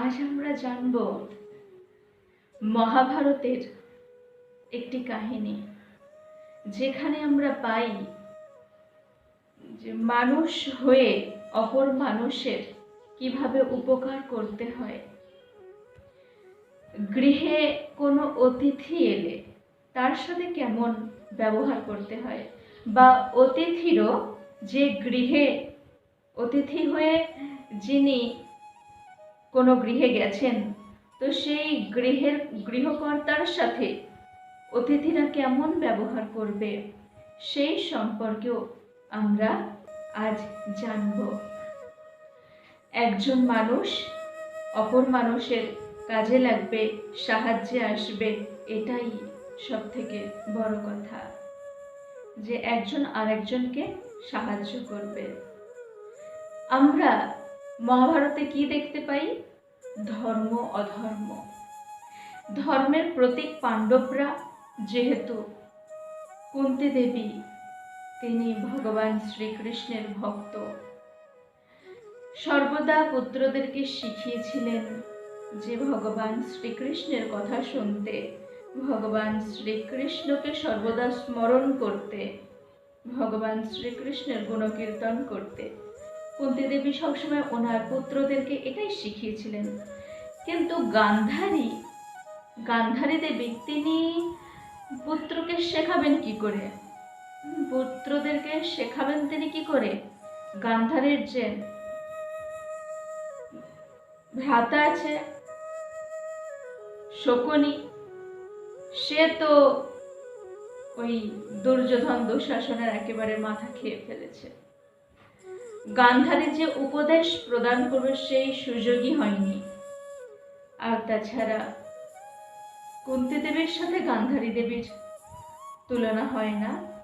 আজ আমরা জানব মহাভারতের একটি কাহিনী, যেখানে আমরা পাই যে মানুষ হয়ে অপর মানুষের কীভাবে উপকার করতে হয়। গৃহে কোনো অতিথি এলে তার সাথে কেমন ব্যবহার করতে হয়? বা অতিথিরও যে গৃহে অতিথি হয়ে যিনি কোনো গৃহে গেছেন? তো সেই গৃহের গৃহকর্তার সাথে অতিথিরা কেমন ব্যবহার করবে? সেই সম্পর্কেও আমরা আজ জানব। একজন মানুষ অপর মানুষের কাজে লাগবে, সাহায্যে আসবে, এটাই সব থেকে বড় কথা। যে একজন আরেকজনকে সাহায্য করবে। আমরা মহাভারতে কি দেখতে পাই? ধর্ম, অধর্ম। ধর্মের প্রতীক পাণ্ডবরা যেহেতু কুন্তি দেবী, তিনি ভগবান শ্রীকৃষ্ণের ভক্ত। সর্বদা পুত্রদেরকে শিখিয়েছিলেন যে ভগবান শ্রীকৃষ্ণের কথা শুনতে, ভগবান শ্রীকৃষ্ণকে সর্বদা স্মরণ করতে, ভগবান শ্রীকৃষ্ণের গুণকীর্তন করতে। কুন্তি দেবী সবসময় ওনার পুত্রদেরকে এটাই শিখিয়েছিলেন। কিন্তু গান্ধারী গান্ধারী দেবী, তিনি পুত্রকে শেখাবেন কি করে? পুত্রদেরকে শেখাবেন তিনি কি করে? গান্ধারের যে ভ্রাতা আছে, শকুনি, সে তো ওই দুর্যোধন দুঃশাসনের একেবারে মাথা খেয়ে ফেলেছে। গান্ধারী যে উপদেশ প্রদান করবে, সেই সুযোগই হয়নি। আর তাছাড়া কুন্তি দেবীর সাথে গান্ধারী দেবীর তুলনা হয় না।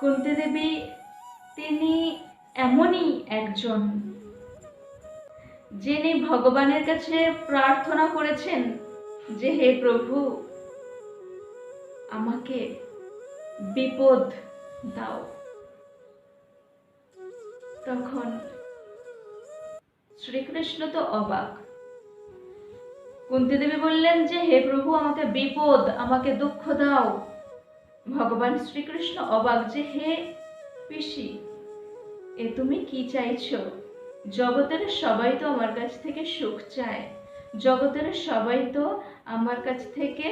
কুন্তি দেবী তিনি এমনই একজন যিনি ভগবানের কাছে প্রার্থনা করেছেন যে, হে প্রভু, আমাকে বিপদ দাও। তখন শ্রীকৃষ্ণ তো অবাক। কুন্তি দেবী বললেন যে, হে প্রভু, আমাকে বিপদ, আমাকে দুঃখ দাও। ভগবান শ্রীকৃষ্ণ অবাক যে, হে পিসি, এ তুমি কি চাইছো? জগতের সবাই তো আমার কাছ থেকে সুখ চায়। জগতের সবাই তো আমার কাছ থেকে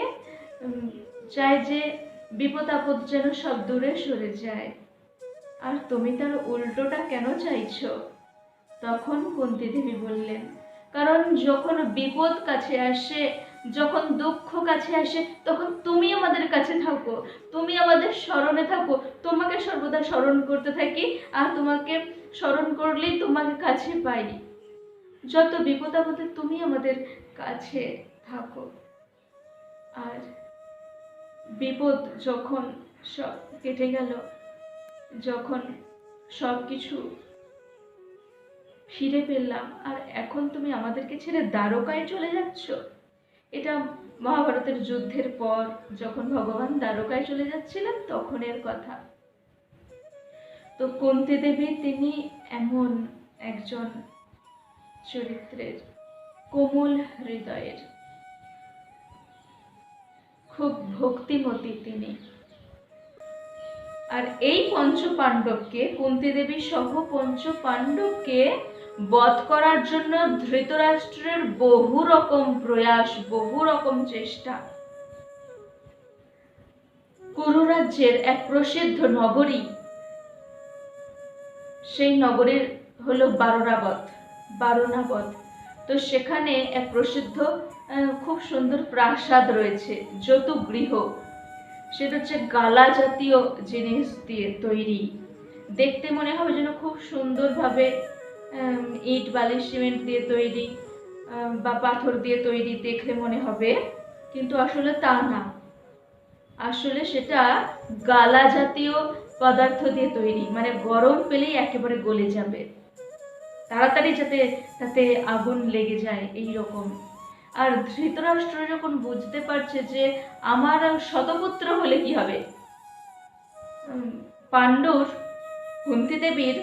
চায় যে বিপদ আপদ যেন সব দূরে সরে যায়। আর তুমি তার উল্টোটা কেন চাইছ? তখন কুন্তি দেবী বললেন, কারণ যখন বিপদ কাছে আসে, যখন দুঃখ কাছে আসে, তখন তুমি আমাদের কাছে থাকো, তুমি আমাদের স্মরণে থাকো, তোমাকে সর্বদা স্মরণ করতে থাকি, আর তোমাকে স্মরণ করলেই তোমাকে কাছে পাই। যত বিপদ আপদে তুমি আমাদের কাছে থাকো। আর বিপদ যখন সব কেটে গেল যখন সব কিছু ফিরে পেলাম, আর এখন তুমি আমাদেরকে ছেড়ে দ্বারকায় চলে যাচ্ছ? এটা মহাভারতের যুদ্ধের পর যখন ভগবান দ্বারকায় চলে যাচ্ছিলেন তখনের কথা। তো কুন্তি দেবী, তিনি এমন একজন চরিত্রের, কোমল হৃদয়ের, খুব ভক্তিমতী তিনি। আর এই পঞ্চ পাণ্ডবকে কুন্তি দেবী সহ পঞ্চ পাণ্ডবকে বধ করার জন্য ধৃতরাষ্ট্রের বহু রকম প্রয়াস, বহু রকম চেষ্টা। কুরু রাজ্যের এক প্রসিদ্ধ নগরী, সেই নগরীর হলো বারোরাবত বারোনাবত তো সেখানে এক প্রসিদ্ধ খুব সুন্দর প্রাসাদ রয়েছে, যত গৃহ। সেটা হচ্ছে গালা জাতীয় জিনিস দিয়ে তৈরি। দেখতে মনে হবে যেন খুব সুন্দরভাবে ইট বালি সিমেন্ট দিয়ে তৈরি বা পাথর দিয়ে তৈরি দেখলে মনে হবে। কিন্তু আসলে তা না। আসলে সেটা গালা জাতীয় পদার্থ দিয়ে তৈরি। মানে গরম পেলেই একেবারে গলে যাবে। তাড়াতাড়ি যাতে তাতে আগুন লেগে যায় এই রকম আর ধৃতরাষ্ট্র যখন বুঝতে পারছে যে আমার শতপুত্র হলে কি হবে? উম, পাণ্ডুর কুন্তি দেবীর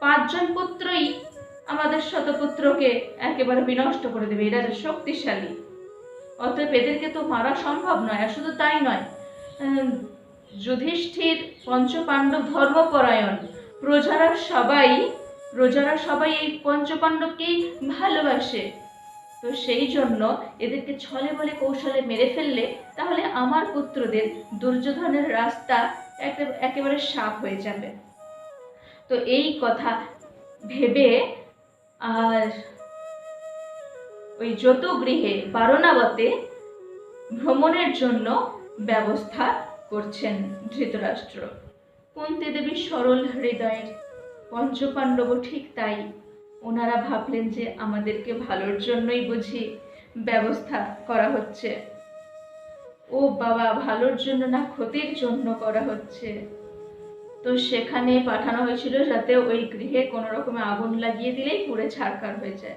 পাঁচজন পুত্রই আমাদের শতপুত্রকে একেবারে বিনষ্ট করে দেবে। এরা যে শক্তিশালী। অতএব এদেরকে তো মারা সম্ভব নয় আর শুধু তাই নয়। যুধিষ্ঠির পঞ্চপাণ্ডব ধর্মপরায়ণ প্রজারা সবাই প্রজারা সবাই এই পঞ্চপাণ্ডবকেই ভালোবাসে। তো সেই জন্য এদেরকে ছলে বলে কৌশলে মেরে ফেললে তাহলে আমার পুত্রদের দুর্যোধনের রাস্তা একে- একেবারে সাপ হয়ে যাবে। তো এই কথা ভেবে আর ওই যতগৃহে বারণাবতে ভ্রমণের জন্য ব্যবস্থা করছেন ধৃতরাষ্ট্র। কুন্তি দেবী সরল হৃদয়ের পঞ্চপাণ্ডবও ঠিক তাই ওনারা ভাবলেন যে আমাদেরকে ভালোর জন্যই বুঝি ব্যবস্থা করা হচ্ছে। ও বাবা, ভালোর জন্য না ক্ষতির জন্য করা হচ্ছে। তো সেখানে পাঠানো হয়েছিল যাতে ওই গৃহে কোনো রকমে আগুন লাগিয়ে দিলেই পুড়ে ছাড়কার হয়ে যায়।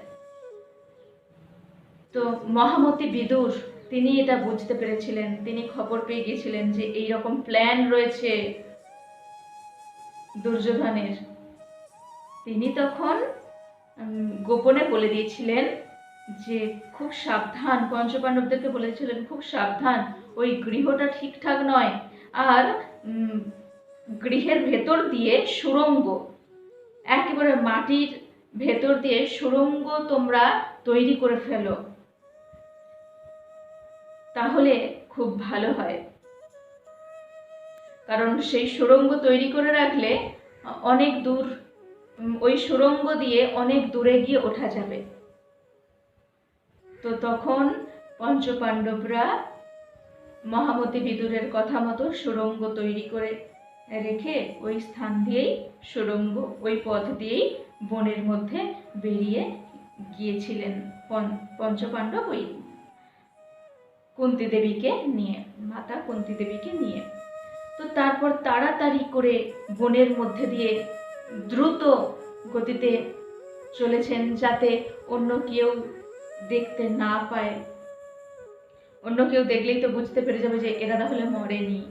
তো মহামতি বিদুর, তিনি এটা বুঝতে পেরেছিলেন। তিনি খবর পেয়ে গিয়েছিলেন যে এই রকম প্ল্যান রয়েছে দুর্যোধনের। তিনি তখন গোপনে বলে দিয়েছিলেন যে খুব সাবধান, পঞ্চপাণ্ডবদেরকে বলেছিলেন, খুব সাবধান, ওই গৃহটা ঠিকঠাক নয়। আর গৃহের ভেতর দিয়ে সুরঙ্গ, একেবারে মাটির ভেতর দিয়ে সুরঙ্গ তোমরা তৈরি করে ফেলো। তাহলে খুব ভালো হয়। কারণ সেই সুরঙ্গ তৈরি করে রাখলে অনেক দূর ওই সুরঙ্গ দিয়ে অনেক দূরে গিয়ে ওঠা যাবে। তো তখন পঞ্চপাণ্ডবরা মহামতি বিদুরের কথা মতো সুরঙ্গ তৈরি করে রেখে ওই স্থান দিয়েই সুরঙ্গ, ওই পথ দিয়েই বনের মধ্যে বেরিয়ে গিয়েছিলেন পঞ্চ- পঞ্চপাণ্ডব ওই কুন্তি দেবীকে নিয়ে, মাতা কুন্তি দেবীকে নিয়ে। তো তারপর তাড়াতাড়ি করে বনের মধ্যে দিয়ে দ্রুত গতিতে চলেছেন যাতে অন্য কেউ দেখতে না পায়। অন্য কেউ দেখলেই তো বুঝতে পেরে যাবে যে এরা তাহলে মরেনি।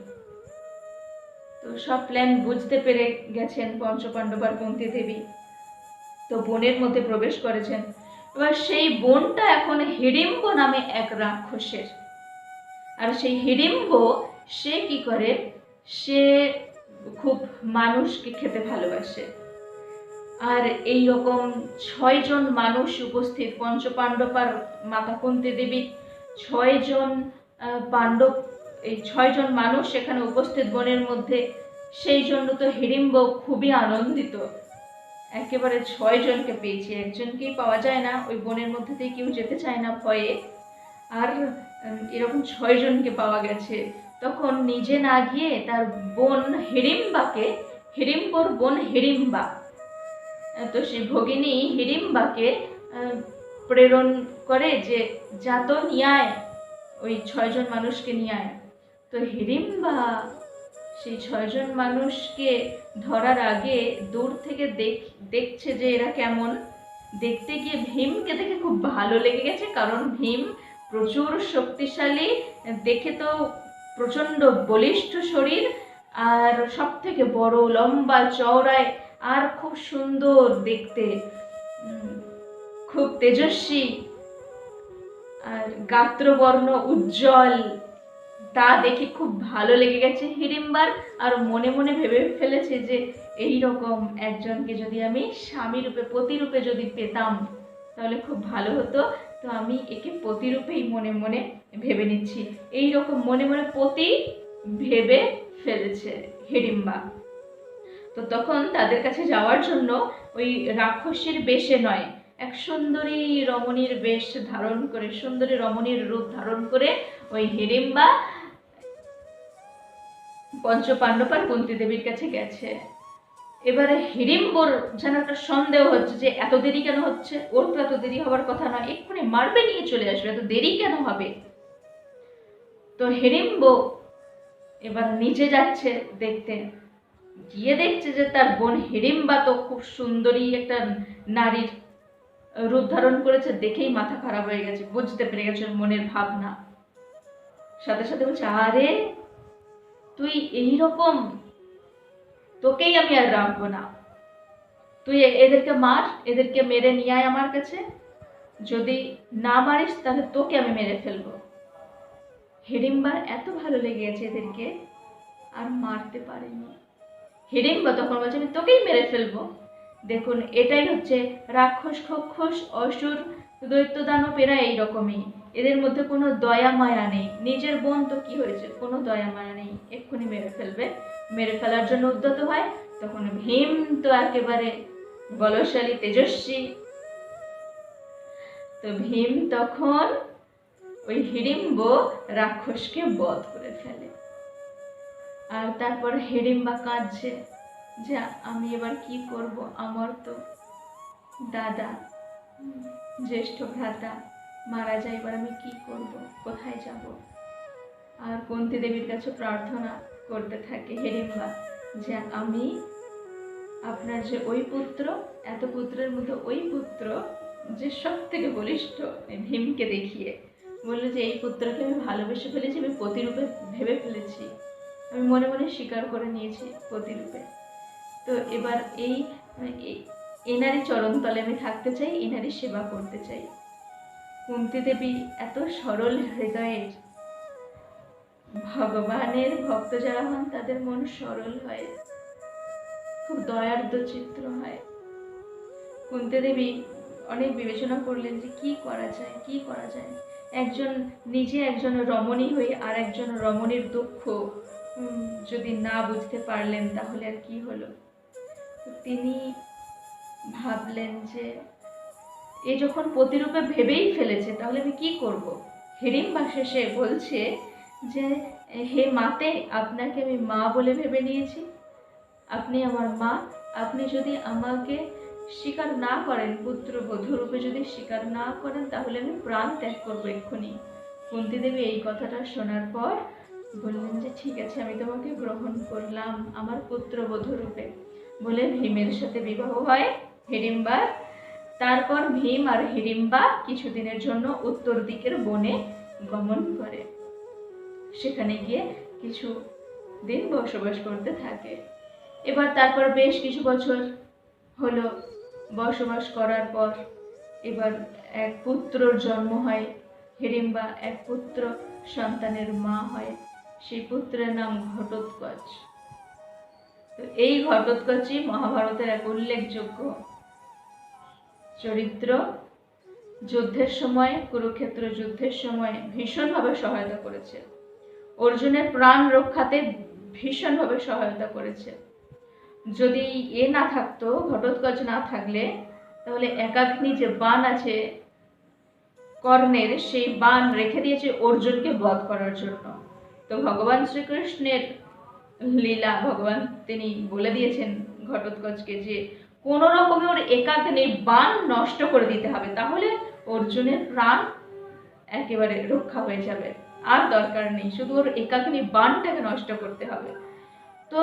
তো সব প্ল্যান বুঝতে পেরে গেছেন পঞ্চপাণ্ডব আর কুন্তি দেবী। তো বনের মধ্যে প্রবেশ করেছেন। এবার সেই বনটা এখন হিড়িম্ব নামে এক রাক্ষসের। আর সেই হিড়িম্ব সে কি করে? সে খুব মানুষকে খেতে ভালোবাসে। আর এই রকম ছয়জন মানুষ উপস্থিত পঞ্চপাণ্ডব আর মাতা কুন্তি দেবী ছয়জন পাণ্ডব, এই ছয়জন মানুষ সেখানে উপস্থিত বনের মধ্যে, সেই জন্য তো হিড়িম্ব খুবই আনন্দিত। একেবারে ছয়জনকে পেয়েছি, একজনকেই পাওয়া যায় না, ওই বনের মধ্যে দিয়ে কেউ যেতে চায় না ভয়ে। আর এরকম ছয়জনকে পাওয়া গেছে। তখন নিজে না গিয়ে তার বোন হিড়িম্বাকে হিড়িম্বর বোন হিড়িম্বা তো সেই ভগিনী হিড়িম্বাকে প্রেরণ করে যে, যা তো নিয়ে ওই ছয়জন মানুষকে নিয়ে আয় তো হিড়িম্বা সেই ছয়জন মানুষকে ধরার আগে দূর থেকে দেখ, দেখছে যে এরা কেমন। দেখতে গিয়ে ভীমকে দেখে খুব ভালো লেগে গেছে, কারণ ভীম প্রচুর শক্তিশালী। দেখে তো প্রচণ্ড বলিষ্ঠ শরীর আর সব থেকে বড় লম্বা চওড়ায় আর খুব সুন্দর দেখতে। খুব তেজস্বী। আর গাত্রবর্ণ উজ্জ্বল। তা দেখে খুব ভালো লেগে গেছে হিড়িম্বার। আর মনে মনে ভেবে ফেলেছে যে এই রকম একজনকে যদি আমি স্বামী রূপে পতিরূপে যদি পেতাম, তাহলে খুব ভালো হতো। তো আমি একে পতিরূপেই মনে মনে ভেবে নিচ্ছি। এই রকম মনে মনে পতি ভেবে ফেলেছে হিড়িম্বা। তো তখন তাদের কাছে যাওয়ার জন্য ওই রাক্ষসীর বেশে নয়, এক সুন্দরী রমণীর বেশ ধারণ করে, সুন্দরী রমণীর রূপ ধারণ করে ওই হিড়িম্বা পঞ্চপাণ্ডব কুন্তি দেবীর কাছে গেছে। এবারে হিড়িম্বর যেন একটা সন্দেহ হচ্ছে যে এত দেরি কেন হচ্ছে? ওর তো এত দেরি হওয়ার কথা নয়, এক্ষুনি মারবে নিয়ে চলে আসবে, এত দেরি কেন হবে? তো হিড়িম্ব এবার নিচে যাচ্ছে দেখতে। গিয়ে দেখছে যে তার বোন হিড়িম্বা তো খুব সুন্দরী একটা নারীর রূপ ধারণ করেছে, দেখেই মাথা খারাপ হয়ে গেছে, বুঝতে পেরে গেছে মনের ভাবনা। সাথে সাথে বলছে, আরে, তুই এই রকম তোকেই আমি আর রাখব না। তুই এদেরকে মার, এদেরকে মেরে নিয়ে আয় আমার কাছে। যদি না মারিস, তাহলে তোকে আমি মেরে ফেলব। হিড়িম্বার এত ভালো লেগেছে এদেরকে, আর মারতে পারেনি। হিড়িম্বা তখন বলছে, আমি তোকেই মেরে ফেলব। দেখুন, এটাই হচ্ছে রাক্ষস, খক্ষস, অসুর দৈত্য দানব এরা এইরকমই। এদের মধ্যে কোনো দয়া মায়া নেই। নিজের বোন তো কি হয়েছে? কোনো দয়া মায়া নেই। এক্ষুনি মেরে ফেলবে। মেরে ফেলার জন্য উদ্যত হয়। তখন ভীম তো একেবারে বলশালী, তেজস্বী। তো ভীম তখন ওই হিড়িম্ব রাক্ষসকে বধ করে ফেলে। আর তারপর হিড়িম্বা কাঁদছে যে, আমি এবার কি করব? আমার তো দাদা, জ্যেষ্ঠ ভ্রাতা মারা যায়, এবার আমি কি করব? কোথায় যাব? আর কুন্তি দেবীর কাছে প্রার্থনা করতে থাকে হেরিম্বা যে আমি আপনার যে ওই পুত্র, এত পুত্রের মধ্যে ওই পুত্র যে সব থেকে বলিষ্ঠ ভীমকে দেখিয়ে বলল যে এই পুত্রকে আমি ভালোবেসে ফেলেছি, আমি প্রতিরূপে ভেবে ফেলেছি। আমি মনে মনে স্বীকার করে নিয়েছি প্রতিরূপে। তো এবার এই- এনারই চরণতলে আমি থাকতে চাই, এনারই সেবা করতে চাই। কুন্তি দেবী এত সরল হৃদয়ের। ভগবানের ভক্ত যারা হন, তাদের মন সরল হয়। খুব দয়ার্দ্র চিত্র হয়। কুন্তি দেবী অনেক বিবেচনা করলেন যে কি করা যায়, কি করা যায়। একজন নিজে একজন রমণী হয়ে আর একজন রমণীর দুঃখ যদি না বুঝতে পারলেন তাহলে আর কি হলো? তিনি ভাবলেন যে এ যখন প্রতিরূপে ভেবেই ফেলেছে, তাহলে আমি কি করব? হিড়িম্বা শেষে বলছে যে, হে মাতে, আপনাকে আমি মা বলে ভেবে নিয়েছি। আপনি আমার মা, আপনি যদি আমাকে স্বীকার না করেন পুত্র বধূরূপে যদি স্বীকার না করেন, তাহলে আমি প্রাণ ত্যাগ করব এক্ষুনি। কুন্তি দেবী এই কথাটা শোনার পর বললেন যে, ঠিক আছে, আমি তোমাকে গ্রহণ করলাম আমার পুত্র বধূরূপে বলে ভীমের সাথে বিবাহ হয়। হিড়িম্বার তারপর ভীম আর হিড়িম্বা কিছুদিনের জন্য উত্তর দিকের বনে গমন করে। সেখানে গিয়ে কিছু দিন বসবাস করতে থাকে। এবার তারপর বেশ কিছু বছর হলো বসবাস করার পর এবার এক পুত্রর জন্ম হয়, হিড়িম্বা এক পুত্র সন্তানের মা হয়। সেই পুত্রের নাম ঘটোৎকচ। তো এই ঘটোৎকচই মহাভারতের এক উল্লেখযোগ্য চরিত্র যুদ্ধের সময়, কুরুক্ষেত্র যুদ্ধের সময় ভীষণভাবে সহায়তা করেছে। অর্জুনের প্রাণ রক্ষাতে ভীষণভাবে সহায়তা করেছে। যদি এ না থাকতো, ঘটোৎকচ না থাকলে, তাহলে একাগ্নি যে বান আছে কর্ণের, সেই বান রেখে দিয়েছে অর্জুনকে বধ করার জন্য। তো ভগবান শ্রীকৃষ্ণের লীলা, ভগবান তিনি বলে দিয়েছেন ঘটোৎকচকে যে কোনো রকমে ওর একাগ্নি বান নষ্ট করে দিতে হবে। তাহলে অর্জুনের প্রাণ একেবারে রক্ষা হয়ে যাবে। আর দরকার নেই, শুধু ওর একাগ্নি বানটাকে নষ্ট করতে হবে। তো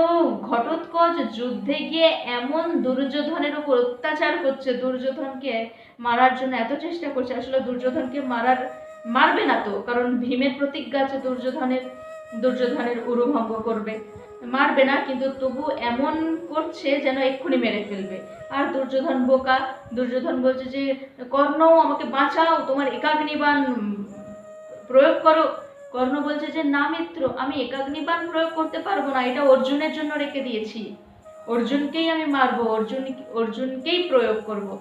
ঘটোৎকচ যুদ্ধে গিয়ে এমন দুর্যোধনের উপর অত্যাচার করছে দুর্যোধনকে মারার জন্য এত চেষ্টা করছে, আসলে দুর্যোধনকে মারার, মারবে না তো, কারণ ভীমের প্রতিজ্ঞা আছে দুর্যোধনের দুর্যোধনের উরুভঙ্গ করবে। মারবে না, কিন্তু তবু এমন করছে যেন এক্ষুনি মেরে ফেলবে। আর দুর্যোধন বোকা, দুর্যোধন বলছে যে, কর্ণ, আমাকে বাঁচাও, তোমার একাগ্নিবান প্রয়োগ করো। কর্ণ বলছে যে, না মিত্র, আমি একাগ্নিবান প্রয়োগ করতে পারব না, এটা অর্জুনের জন্য রেখে দিয়েছি। অর্জুনকেই আমি মারবো অর্জুন অর্জুনকেই প্রয়োগ করব।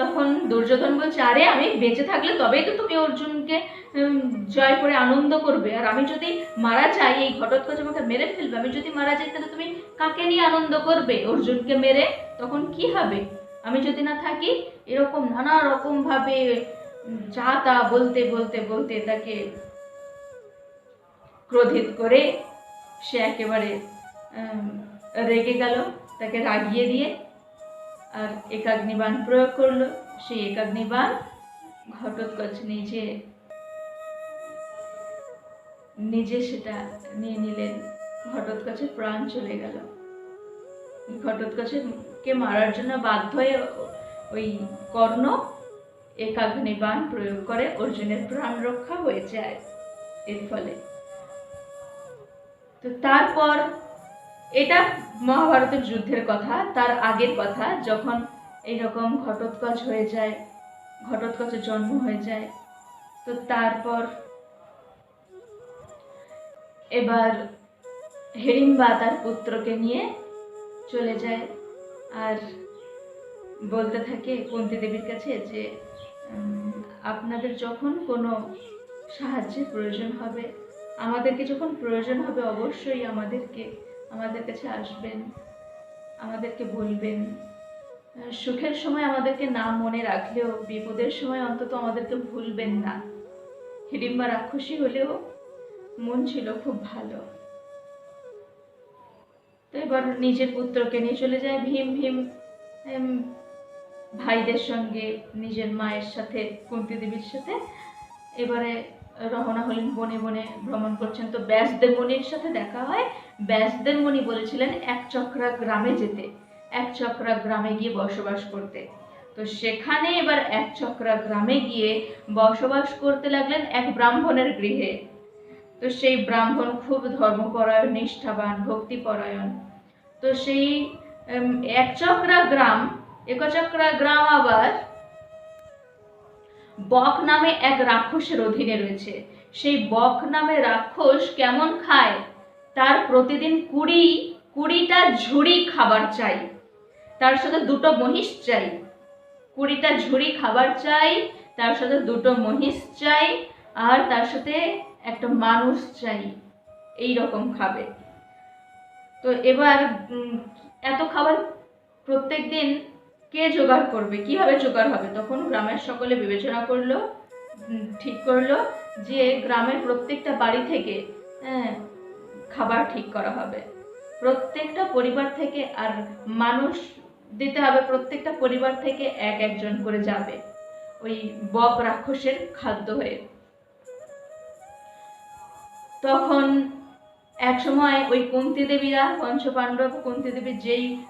তখন দুর্যোধন বলছে, আরে, আমি বেঁচে থাকলে তবেই তো তুমি অর্জুনকে জয় করে আনন্দ করবে। আর আমি যদি মারা যাই, এই ঘটোৎকচ আমাকে মেরে ফেলবে। আমি যদি মারা যাই, তাহলে তুমি কাকে নিয়ে আনন্দ করবে? অর্জুনকে মেরে তখন কি হবে? আমি যদি না থাকি, এরকম নানা রকম ভাবে যা তা বলতে বলতে বলতে তাকে ক্রোধিত করে সে একেবারে রেগে গেল। তাকে রাগিয়ে দিয়ে আর একাগ্নিবাণ প্রয়োগ করল। সেই একাগ্নিবাণ ঘটোৎকচ নিজে নিজে সেটা নিয়ে নিলেন। ঘটোৎকচের প্রাণ চলে গেল। ঘটোৎকচের কে মারার জন্য বাধ্য হয়ে ওই কর্ণ একাগ্নিবাণ প্রয়োগ করে অর্জুনের প্রাণ রক্ষা হয়ে যায় এর ফলে। তো তারপর মহাভারতের যুদ্ধের কথা, তার আগের কথা, যখন এইরকম ঘটোৎকচ হয়ে যায়, ঘটোৎকচের জন্ম হয়ে যায়, তো তারপর এবার হেড়িম্বা তার পুত্রকে নিয়ে চলে যায় আর বলতে থাকে কুন্তি দেবীর কাছে যে আপনাদের যখন কোনো সাহায্যের প্রয়োজন হবে, আমাদেরকে যখন প্রয়োজন হবে অবশ্যই আমাদেরকে আমাদের কাছে আসবেন, আমাদেরকে বলবেন। সুখের সময় আমাদেরকে না মনে রাখলেও, বিপদের সময় অন্তত আমাদেরকে ভুলবেন না। হিড়িম্বা রাক্ষসী হলেও মন ছিল খুব ভালো। তো এবার নিজের পুত্রকে নিয়ে চলে যায় ভীম। ভীম ভাইদের সঙ্গে নিজের মায়ের সাথে, কুন্তি দেবীর সাথে। এবারে রওনা হলেন, বনে বনে ভ্রমণ করছেন। তো ব্যাসদেব মুনির সাথে দেখা হয়। ব্যাসদেব মুনি বলেছিলেন, এক চক্রা গ্রামে যেতে, এক চক্রা গ্রামে গিয়ে বসবাস করতে। তো সেখানে এবার এক চক্রা গ্রামে গিয়ে বসবাস করতে লাগলেন এক ব্রাহ্মণের গৃহে। তো সেই ব্রাহ্মণ খুব ধর্মপরায়ণ, নিষ্ঠাবান, ভক্তিপরায়ণ। তো সেই একচক্রা গ্রাম একচক্রা গ্রাম আবার বক নামে এক রাক্ষসের অধীনে রয়েছে। সেই বক নামে রাক্ষস কেমন খায়? তার প্রতিদিন কুড়ি কুড়িটা ঝুড়ি খাবার চাই। তার সাথে দুটো মহিষ চাই। কুড়িটা ঝুড়ি খাবার চাই তার সাথে দুটো মহিষ চাই আর তার সাথে একটা মানুষ চাই। এই রকম খাবে। তো এবার এত খাবার প্রত্যেক দিন কে জোগাড় করবে? কীভাবে জোগাড় হবে? তখন গ্রামের সকলে বিবেচনা করল ঠিক করল যে গ্রামের প্রত্যেকটা বাড়ি থেকে হ্যাঁ, খাবার ঠিক করা হবে। প্রত্যেকটা পরিবার থেকে আর মানুষ দিতে হবে, প্রত্যেকটা পরিবার থেকে এক একজন করে যাবে। ওই বক রাক্ষসের খাদ্য হয়ে। তখন এক সময় ওই কুন্তি দেবীরা, পঞ্চপাণ্ডব কুন্তি দেবীর যেই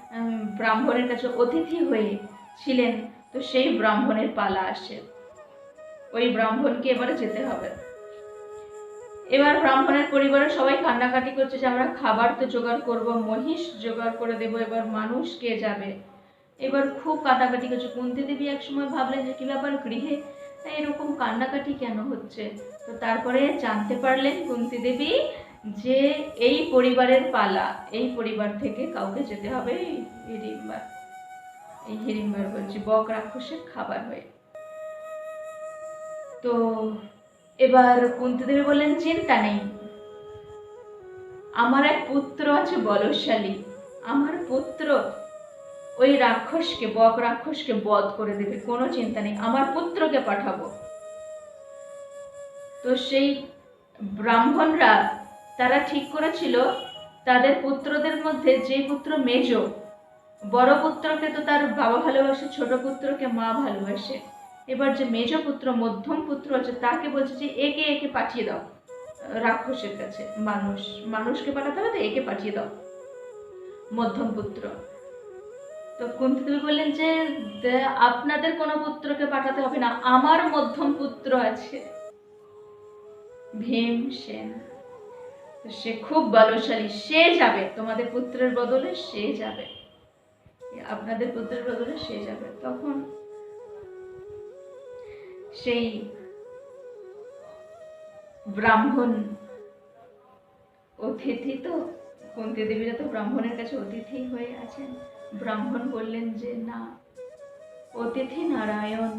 ব্রাহ্মণের কাছে অতিথি হয়ে ছিলেন, তো সেই ব্রাহ্মণের পালা আসে। ওই ব্রাহ্মণকে এবারে যেতে হবে। এবার ব্রাহ্মণের পরিবারের সবাই কান্নাকাটি করছে যে, আমরা খাবার তো জোগাড় করব, মহিষ জোগাড় করে দেবো, এবার মানুষ কে যাবে? এবার খুব কাটাকাটি করছে। কুন্তি দেবী এক সময় ভাবলেন যে, কি ব্যাপার গৃহে? এরকম কান্নাকাটি কেন হচ্ছে? তো তারপরে জানতে পারলেন কুন্তি দেবী যে, এই পরিবারের পালা, এই পরিবার থেকে কাউকে যেতে হবে এই হিড়িম্বার এই হিড়িম্বার বলছি, বক রাক্ষসের খাবার হয়ে। তো এবার কুন্তি দেবী বললেন, চিন্তা নেই। আমার এক পুত্র আছে বলশালী। আমার পুত্র ওই রাক্ষসকে, বক রাক্ষসকে বধ করে দেবে, কোনো চিন্তা নেই। আমার পুত্রকে পাঠাবো। তো সেই ব্রাহ্মণরা, তারা ঠিক করেছিল, তাদের পুত্রদের মধ্যে যে পুত্র মেজ, বড় পুত্রকে তো তার বাবা ভালোবাসে, ছোট পুত্রকে মা ভালোবাসে। এবার যে মেজ পুত্র, মধ্যম পুত্র আছে, তাকে বলছে যে একে একে পাঠিয়ে দাও রাক্ষসের কাছে। মানুষ, মানুষকে পাঠাতে হবে তো একে পাঠিয়ে দাও, মধ্যম পুত্র। তো কুন্তি দেবী বললেন যে আপনাদের কোনো পুত্রকে পাঠাতে হবে না, আমার মধ্যম পুত্র আছে। ভীম সেন সে খুব বলশালী, সে যাবে, তোমাদের পুত্রের বদলে সে যাবে। আপনাদের পুত্রের বদলে সে যাবে। তখন সেই ব্রাহ্মণ অতিথি তো, কুন্তি দেবীরা তো ব্রাহ্মণের কাছে অতিথি হয়ে আছেন। ব্রাহ্মণ বললেন যে, না, অতিথি নারায়ণ,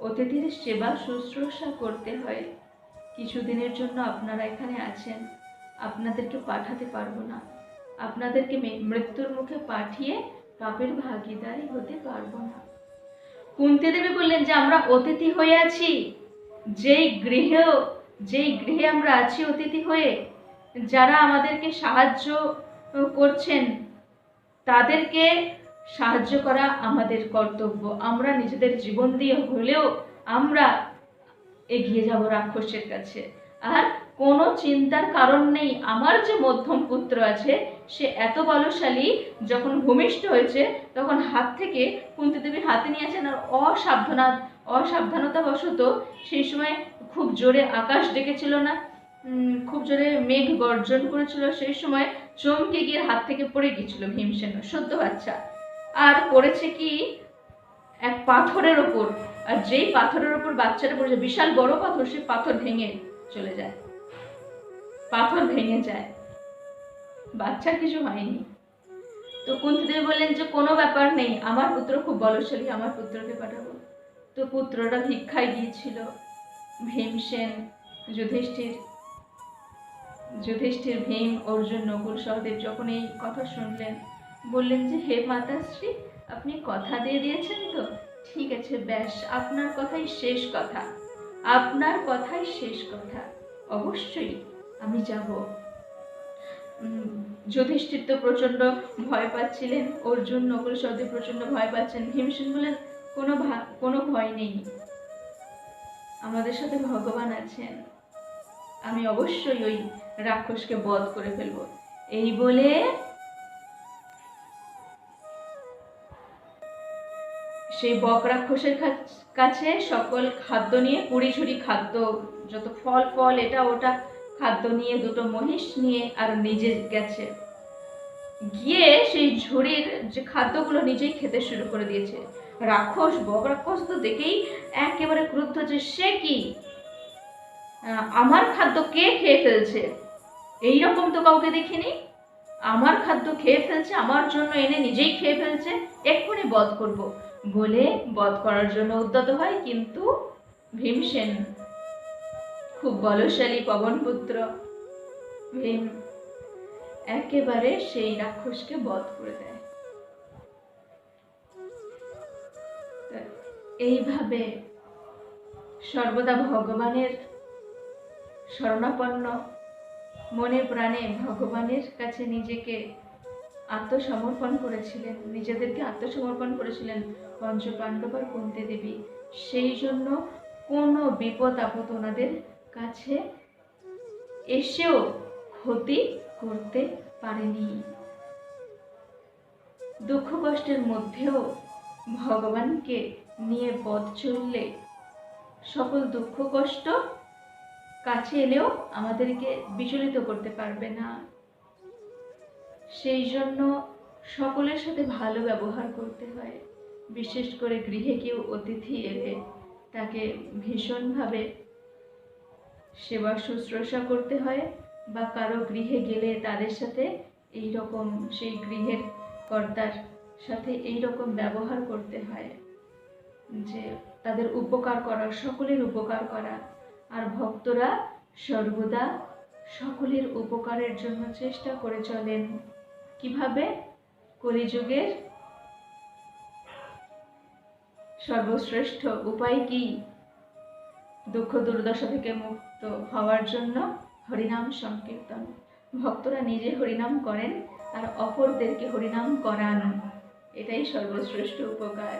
অতিথির সেবা শুশ্রূষা করতে হয়। কিছুদিনের জন্য আপনারা এখানে আছেন, আপনাদেরকে পাঠাতে পারব না। আপনাদেরকে মৃত্যুর মুখে পাঠিয়ে পাপের ভাগিদারি হতে পারব না। কুন্তি দেবী বললেন যে আমরা অতিথি হয়ে আছি। যেই গৃহেও যেই গৃহে আমরা আছি অতিথি হয়ে, যারা আমাদেরকে সাহায্য করছেন, তাদেরকে সাহায্য করা আমাদের কর্তব্য। আমরা নিজেদের জীবন দিয়ে হলেও আমরা এগিয়ে যাব রাক্ষসের কাছে। আর কোনো চিন্তার কারণ নেই। আমার যে মধ্যম পুত্র আছে, সে এত বলশালী, যখন ভূমিষ্ঠ হয়েছে, তখন হাত থেকে কুন্তি দেবী হাতে নিয়েছেন আর অসাবধানা অসাবধানতা বশত সেই সময় খুব জোরে আকাশ ডেকেছিল না। খুব জোরে মেঘ গর্জন করেছিল। সেই সময় চমকে গিয়ে হাত থেকে পড়ে গিয়েছিল ভীমসেন। সদ্য বাচ্চা। আর পড়েছে কি? এক পাথরের ওপর। আর যেই পাথরের ওপর বাচ্চাটা পড়েছে, বিশাল বড় পাথর সেই পাথর ভেঙে চলে যায়। পাথর ভেঙে যায়। বাচ্চার কিছু হয়নি। তো কুন্তিদেবী বললেন যে, কোনো ব্যাপার নেই, আমার পুত্র খুব বলশালী, আমার পুত্রকে পাঠাবো। তো পুত্ররা ভিক্ষায় গিয়েছিল ভীমসেন যুধিষ্ঠির। যুধিষ্ঠির, ভীম, অর্জুন, নকুল সহদেব যখন এই কথা শুনলেন, বললেন যে, হে মাতাশ্রী, আপনি কথা দিয়ে দিয়েছেন তো? ঠিক আছে, ব্যাস, আপনার কথাই শেষ কথা। আপনার কথাই শেষ কথা। অবশ্যই আমি যাব। যুধিষ্ঠির তো প্রচণ্ড ভয় পাচ্ছিলেন। অর্জুন নকুল সহদেব প্রচণ্ড ভয় পাচ্ছেন। ভীমসেন বলেন, কোনো কোনো ভয় নেই। আমাদের সাথে ভগবান আছেন। আমি অবশ্যই ওই রাক্ষসকে বধ করে ফেলব। এই বলে সেই বক রাক্ষসের কাছে সকল খাদ্য নিয়ে কুড়ি ঝুড়ি খাদ্য, যত ফল ফল, এটা, ওটা খাদ্য নিয়ে, দুটো মহিষ নিয়ে আর নিজে গেছে। গিয়ে সেই ঝুড়ির যে খাদ্যগুলো নিজেই খেতে শুরু করে দিয়েছে। রাক্ষস বক রাক্ষস তো দেখেই একেবারে ক্রুদ্ধ যে সে কি? আমার খাদ্য কে খেয়ে ফেলছে? এই রকম তো কাউকে দেখিনি। আমার খাদ্য খেয়ে ফেলছে, আমার জন্য এনে নিজেই খেয়ে ফেলছে। এক্ষুনি বধ করব। বলে বধ করার জন্য উদ্যত হয়, কিন্তু ভীমসেন খুব বলশালী পবনপুত্র। ভীম একেবারে সেই রাক্ষসকে বধ করে দেয়। এইভাবে সর্বদা ভগবানের শরণাপন্ন মনে প্রাণে ভগবানের কাছে নিজেকে আত্মসমর্পণ করেছিলেন, নিজেদেরকে আত্মসমর্পণ করেছিলেন পঞ্চ পাণ্ডব আর কুন্তি দেবী সেই জন্য কোনো বিপদ আপদ ওনাদের কাছে এসেও ক্ষতি করতে পারেনি। দুঃখ কষ্টের মধ্যেও ভগবানকে নিয়ে পথ চললে সকল দুঃখ কষ্ট কাছে এলেও আমাদেরকে বিচলিত করতে পারবে না। সেই জন্য সকলের সাথে ভালো ব্যবহার করতে হয়। বিশেষ করে গৃহে কেউ অতিথি এলে তাকে ভীষণভাবে সেবা শুশ্রূষা করতে হয় বা কারও গৃহে গেলে তাদের সাথে এই রকম সেই গৃহের কর্তার সাথে এই রকম ব্যবহার করতে হয়। যে তাদের উপকার করা, সকলের উপকার করা। আর ভক্তরা সর্বদা সকলের উপকারের জন্য চেষ্টা করে চলেন। কীভাবে? কলিযুগের সর্বশ্রেষ্ঠ উপায় কি? দুঃখ দুর্দশা থেকে মুক্ত হওয়ার জন্য হরিনাম সংকীর্তন। ভক্তরা নিজে হরিনাম করেন আর অপরদেরকে হরিনাম করান। এটাই সর্বশ্রেষ্ঠ উপকার।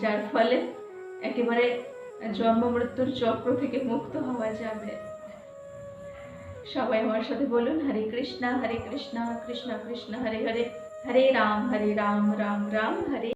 যার ফলে একেবারে জন্ম মৃত্যুর চক্র থেকে মুক্ত হওয়া যাবে। সবাই আমার সাথে বলুন, হরে কৃষ্ণা হরে কৃষ্ণা, কৃষ্ণ কৃষ্ণ, হরে হরে হরে রাম হরে রাম রাম রাম, হরে